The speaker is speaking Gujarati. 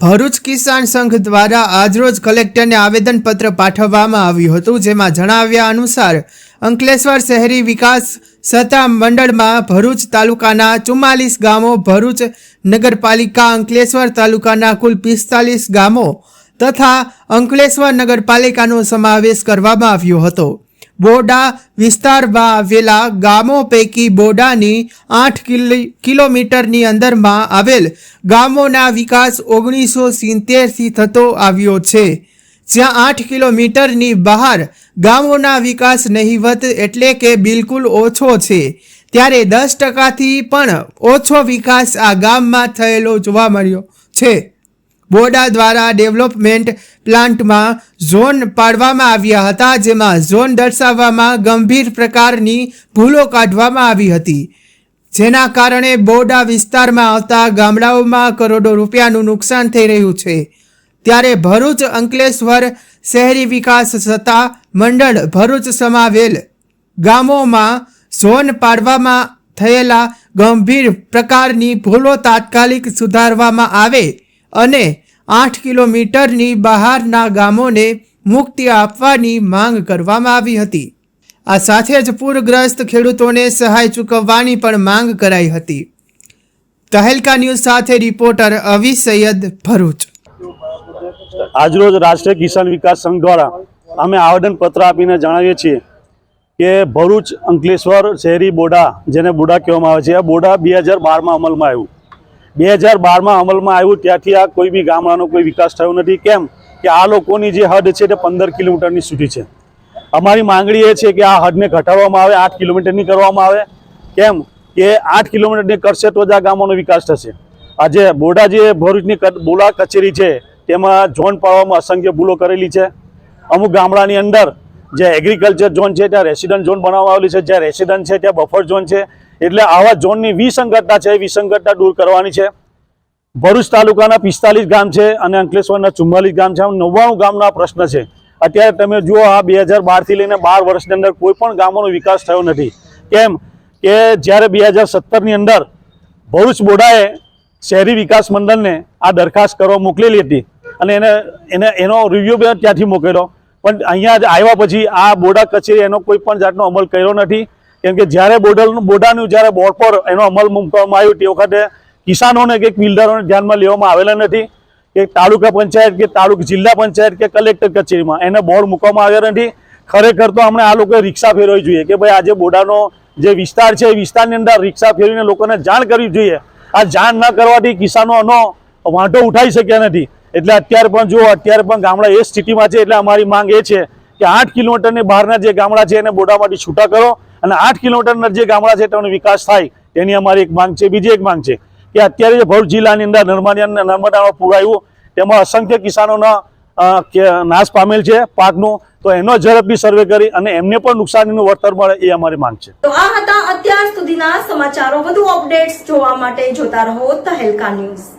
ભરૂચ કિસાન સંઘ દ્વારા આજરોજ કલેક્ટરને આવેદનપત્ર પાઠવવામાં આવ્યું હતું, જેમાં જણાવ્યા અનુસાર અંકલેશ્વર શહેરી વિકાસ સત્તા મંડળમાં ભરૂચ તાલુકાના ચુમ્માલીસ ગામો, ભરૂચ નગરપાલિકા અંકલેશ્વર તાલુકાના કુલ પિસ્તાલીસ ગામો તથા અંકલેશ્વર નગરપાલિકાનો સમાવેશ કરવામાં આવ્યો હતો. બોડા વિસ્તારમાં આવેલા ગામો પૈકી બોડાની આઠ કિલો કિલોમીટરની અંદરમાં આવેલ ગામોના વિકાસ ઓગણીસો સિત્તેરથી થતો આવ્યો છે. જ્યાં આઠ કિલોમીટરની બહાર ગામોના વિકાસ નહીવત એટલે કે બિલકુલ ઓછો છે. ત્યારે દસ ટકાથી પણ ઓછો વિકાસ આ ગામમાં થયેલો જોવા મળ્યો છે. બોર્ડા દ્વારા ડેવલપમેન્ટ પ્લાન્ટમાં ઝોન પાડવામાં આવ્યા હતા, જેમાં ઝોન દર્શાવવામાં ગંભીર પ્રકારની ભૂલો કાઢવામાં આવી હતી. જેના કારણે બોડા વિસ્તારમાં આવતા ગામડાઓમાં કરોડો રૂપિયાનું નુકસાન થઈ રહ્યું છે. ત્યારે ભરૂચ અંકલેશ્વર શહેરી વિકાસ સત્તા મંડળ ભરૂચ સમાવેલ ગામોમાં ઝોન પાડવામાં થયેલા ગંભીર પ્રકારની ભૂલો તાત્કાલિક સુધારવામાં આવે અને આઠ કિલોમીટરની બહારના ગામોને મુક્તિ આપવાની માંગ કરવામાં આવી હતી. આ સાથે જ પૂરગ્રસ્ત ખેડૂતોને સહાય ચૂકવવાની પણ માંગ કરાઈ હતી. તહેલકા ન્યૂઝ સાથે રિપોર્ટર અવી સૈયદ ભરૂચ. આજરોજ રાષ્ટ્રીય કિસાન વિકાસ સંઘ દ્વારા અમે આવેદનપત્ર આપીને જણાવીએ છીએ કે ભરૂચ અંકલેશ્વર શહેરી બોડા, જેને બોડા કહેવામાં આવે છે, આ બોડા બે હજાર બારમાં અમલમાં આવ્યું. બે હજાર બારમાં અમલમાં આવ્યું ત્યાંથી આ કોઈ બી ગામડાનો કોઈ વિકાસ થયો નથી. કેમ કે આ લોકોની જે હદ છે તે પંદર કિલોમીટરની સુધી છે. અમારી માંગણી એ છે કે આ હદને ઘટાડવામાં આવે, આઠ કિલોમીટરની કરવામાં આવે. કેમ કે આઠ કિલોમીટરની કરશે તો જ આ ગામોનો વિકાસ થશે. આજે બોડા જે ભરૂચની બોલા કચેરી છે, તેમાં ઝોન પાડવામાં અસંખ્ય ભૂલો કરેલી છે. અમુક ગામડાની અંદર જે એગ્રીકલ્ચર ઝોન છે, ત્યાં રેસિડન્ટ ઝોન બનાવવામાં આવેલી છે. જ્યાં રેસિડન્ટ છે, ત્યાં બફર ઝોન છે. એટલે આવા ઝોનની વિસંગતતા છે વિસંગતતા દૂર કરવાની છે. ભરૂચ તાલુકાના પિસ્તાલીસ ગામ છે અને અંકલેશ્વરના ચુમ્માલીસ ગામ છે. આમ નવ્વાણું ગામના પ્રશ્ન છે. અત્યારે તમે જુઓ, આ બે હજાર બારથી લઈને બાર વર્ષની અંદર કોઈ પણ ગામોનો વિકાસ થયો નથી. કેમ કે જ્યારે બે હજાર સત્તરની અંદર ભરૂચ બોડાએ શહેરી વિકાસ મંડળને આ દરખાસ્ત કરવા મોકલેલી હતી અને એને એને, એનો રિવ્યુ બે ત્યાંથી મોકલ્યો. પણ અહીંયા આવ્યા પછી આ બોડા કચેરી એનો કોઈ પણ જાતનો અમલ કર્યો નથી. કેમ કે જ્યારે બોડલ બોડાનું જ્યારે બોર્ડ પર એનો અમલ મૂકવામાં આવ્યો તે વખતે કિસાનોને કે બિલ્ડરોને ધ્યાનમાં લેવામાં આવેલા નથી. કે તાલુકા પંચાયત કે તાલુક જિલ્લા પંચાયત કે કલેક્ટર કચેરીમાં એને બોર્ડ મૂકવામાં આવ્યા નથી. ખરેખર તો હમણાં આ લોકોએ રિક્ષા ફેરવવી જોઈએ કે ભાઈ આજે બોડાનો જે વિસ્તાર છે એ વિસ્તારની અંદર રિક્ષા ફેરવીને લોકોને જાણ કરવી જોઈએ. આ જાણ ન કરવાથી કિસાનોનો વાંધો ઉઠાવી શક્યા નથી. એટલે અત્યારે પણ જુઓ અત્યારે પણ ગામડા એ સ્થિતિમાં છે, એટલે અમારી માંગ એ છે કે આઠ કિલોમીટરની બહારના જે ગામડા છે એને બોડામાંથી છૂટા કરો અને આઠ કિલોમીટરના જે ગામડા છે તેનો વિકાસ થાય, તેની અમારી એક માંગ છે. બીજી એક માંગ છે કે અત્યારે જે ભરૂચ જિલ્લાની અંદર નર્મદા નર્મદાનો પૂર આવ્યું, તેમાં અસંખ્ય કિસાનોના નાશ પામેલ છે પાકનો, તો એનો ઝડપી સર્વે કરી અને એમને પણ નુકસાનીનું વળતર મળે એ અમારી માંગ છે. તો આ હતા અત્યાર સુધીના સમાચારો. વધુ અપડેટ્સ જોવા માટે જોતા રહો તહેલકા ન્યૂઝ.